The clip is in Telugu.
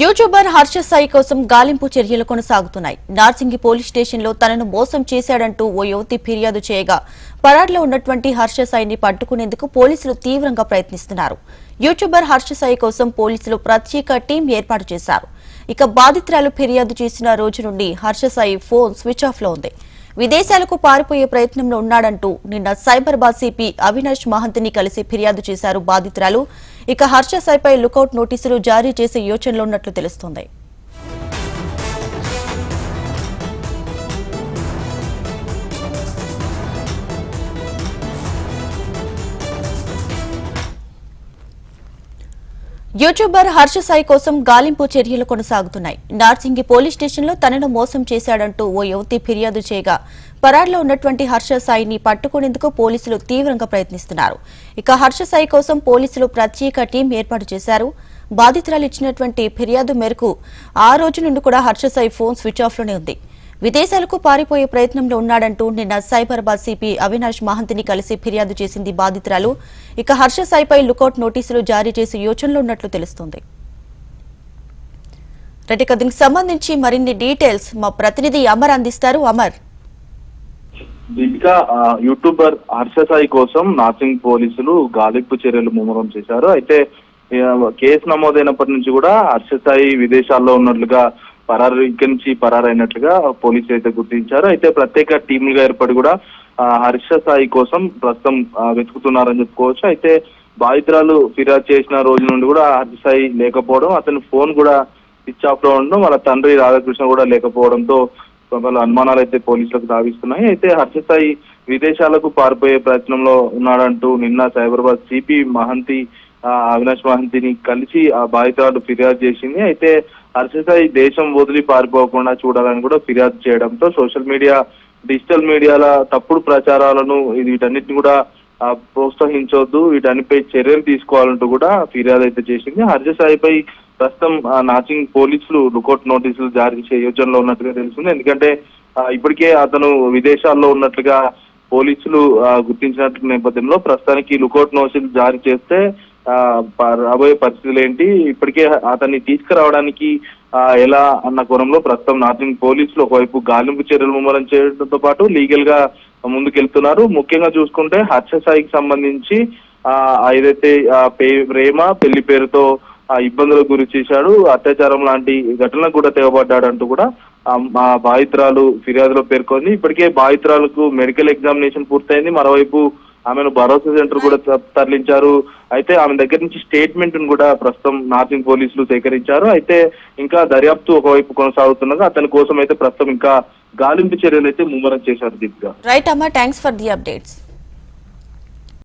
యూట్యూబర్ హర్ష సాయి కోసం గాలింపు చర్యలు కొనసాగుతున్నాయి. నార్సింగి పోలీస్ స్టేషన్లో తనను మోసం చేశాడంటూ ఓ యువతి ఫిర్యాదు చేయగా పరాడ్లో ఉన్నటువంటి హర్ష సాయిని పట్టుకునేందుకు పోలీసులు తీవ్రంగా ప్రయత్నిస్తున్నారు. యూట్యూబర్ హర్ష సాయి కోసం పోలీసులు ప్రత్యేక టీం ఏర్పాటు చేశారు. ఇక బాధితురాలు ఫిర్యాదు చేసిన రోజు నుండి హర్ష సాయి ఫోన్ స్విచ్ ఆఫ్లో ఉంది. విదేశాలకు పారిపోయే ప్రయత్నంలో ఉన్నాడంటూ నిన్న సైబరాబాద్ సిపి అవినాష్ మహంతిని కలిసి ఫిర్యాదు చేశారు బాధితురాలు. ఇక హర్ష సాయిపై లుకౌట్ నోటీసులు జారీ చేసే యోచనలో ఉన్నట్లు తెలుస్తోంది. యూట్యూబర్ హర్ష సాయి కోసం గాలింపు చర్యలు కొనసాగుతున్నాయి. నార్సింగి పోలీస్ స్టేషన్లో తనను మోసం చేశాడంటూ ఓ యువతి ఫిర్యాదు చేయగా పరాడ్లో ఉన్నటువంటి హర్ష సాయిని పట్టుకునేందుకు పోలీసులు తీవ్రంగా ప్రయత్నిస్తున్నారు. ఇక హర్ష సాయి కోసం పోలీసులు ప్రత్యేక టీం ఏర్పాటు చేశారు. బాధితురాలు ఇచ్చినటువంటి ఫిర్యాదు మేరకు ఆ రోజు నుండి కూడా హర్ష సాయి ఫోన్ స్విచ్ ఆఫ్లోనే ఉంది. విదేశాలకు పారిపోయే ప్రయత్నంలో ఉన్నాడంటూ నిన్న సైబరాబాద్ సిపి అవినాష్ మహంతిని కలిసి ఫిర్యాదు చేసింది బాధితురాలు. ఇక హర్ష సాయిపై లుకౌట్ నోటీసులు జారీ చేసి యోచనలో ఉన్నట్లు తెలుస్తోంది. రెడ్డి ఇక దీనికి సంబంధించి మరిన్ని డీటెయిల్స్ మా ప్రతినిధి అమర్ అందిస్తారు. అమర్. దీపిక యూట్యూబర్ హర్ష సాయి కోసం నార్సింగ్ పోలీసులు గాలింపు చర్యలు ముమ్మరం చేశారు. అయితే కేసు నమోదైనప్పటి నుంచి కూడా హర్ష సాయి విదేశాల్లో ఉన్నట్లుగా పరారు నుంచి పరారైనట్లుగా పోలీసులు అయితే గుర్తించారు. అయితే ప్రత్యేక టీములుగా ఏర్పడి కూడా హర్ష సాయి కోసం ప్రస్తుతం వెతుకుతున్నారని చెప్పుకోవచ్చు. అయితే బాధితురాలు ఫిర్యాదు చేసిన రోజు నుండి కూడా హర్ష సాయి లేకపోవడం అతని ఫోన్ కూడా స్విచ్ ఆఫ్లో ఉండడం వాళ్ళ తండ్రి రాధాకృష్ణ కూడా లేకపోవడంతో పలు అనుమానాలు అయితే పోలీసులకు దావిస్తున్నాయి. అయితే హర్ష సాయి విదేశాలకు పారిపోయే ప్రయత్నంలో ఉన్నాడంటూ నిన్న సైబరాబాద్ సిపి మహంతి అవినాష్ మహంతిని కలిసి ఆ బాధితురాలు ఫిర్యాదు చేసింది. అయితే హర్ష సాయి దేశం వదిలి పారిపోకుండా చూడాలని కూడా ఫిర్యాదు చేయడంతో సోషల్ మీడియా డిజిటల్ మీడియాల తప్పుడు ప్రచారాలను వీటన్నిటిని కూడా ప్రోత్సహించొద్దు ప్రోత్సహించవద్దు చర్యలు తీసుకోవాలంటూ కూడా ఫిర్యాదు అయితే చేసింది. హర్జసాయిపై ప్రస్తుతం ఆ, నాచింగ్ పోలీసులు లుకౌట్ నోటీసులు జారీ చేసే యోచనలో ఉన్నట్టుగా తెలుస్తుంది. ఎందుకంటే ఇప్పటికే అతను విదేశాల్లో ఉన్నట్లుగా పోలీసులు గుర్తించినట్టు నేపథ్యంలో ప్రస్తుతానికి లుకౌట్ నోటీసులు జారీ చేస్తే రాబోయే పరిస్థితులు ఏంటి? ఇప్పటికే అతన్ని తీసుకురావడానికి ఎలా అన్న కోణంలో ప్రస్తుతం నార్సింగ్ పోలీసులు ఒకవైపు గాలింపు చర్యలు ముమ్మరం చేయడంతో పాటు లీగల్గా ముందుకెళ్తున్నారు. ముఖ్యంగా చూసుకుంటే హర్ష సాయికి సంబంధించి ఆ ఏదైతే ఆ, పే- ప్రేమ పెళ్ళి పేరుతో ఆ ఇబ్బందులకు గురి చేశాడు అత్యాచారం లాంటి ఘటనలకు కూడా తెగబడ్డాడంటూ కూడా ఆ, మా బాధితురాలు ఫిర్యాదులో పేర్కొంది. ఇప్పటికే బాధితురాలకు మెడికల్ ఎగ్జామినేషన్ పూర్తయింది. మరోవైపు ఆమెను భరోసా సెంటర్ కూడా తరలించారు. అయితే ఆమె దగ్గర నుంచి స్టేట్మెంట్ కూడా ప్రస్తుతం నార్సింగ్ పోలీసులు సేకరించారు. అయితే ఇంకా దర్యాప్తు ఒకవైపు కొనసాగుతున్నది. అతని కోసం అయితే ప్రస్తుతం ఇంకా గాలింపు చర్యలు అయితే ముమ్మరం చేశారు దీపిక రైట్ అమ్మా థ్యాంక్స్ ఫర్ ది అప్డేట్స్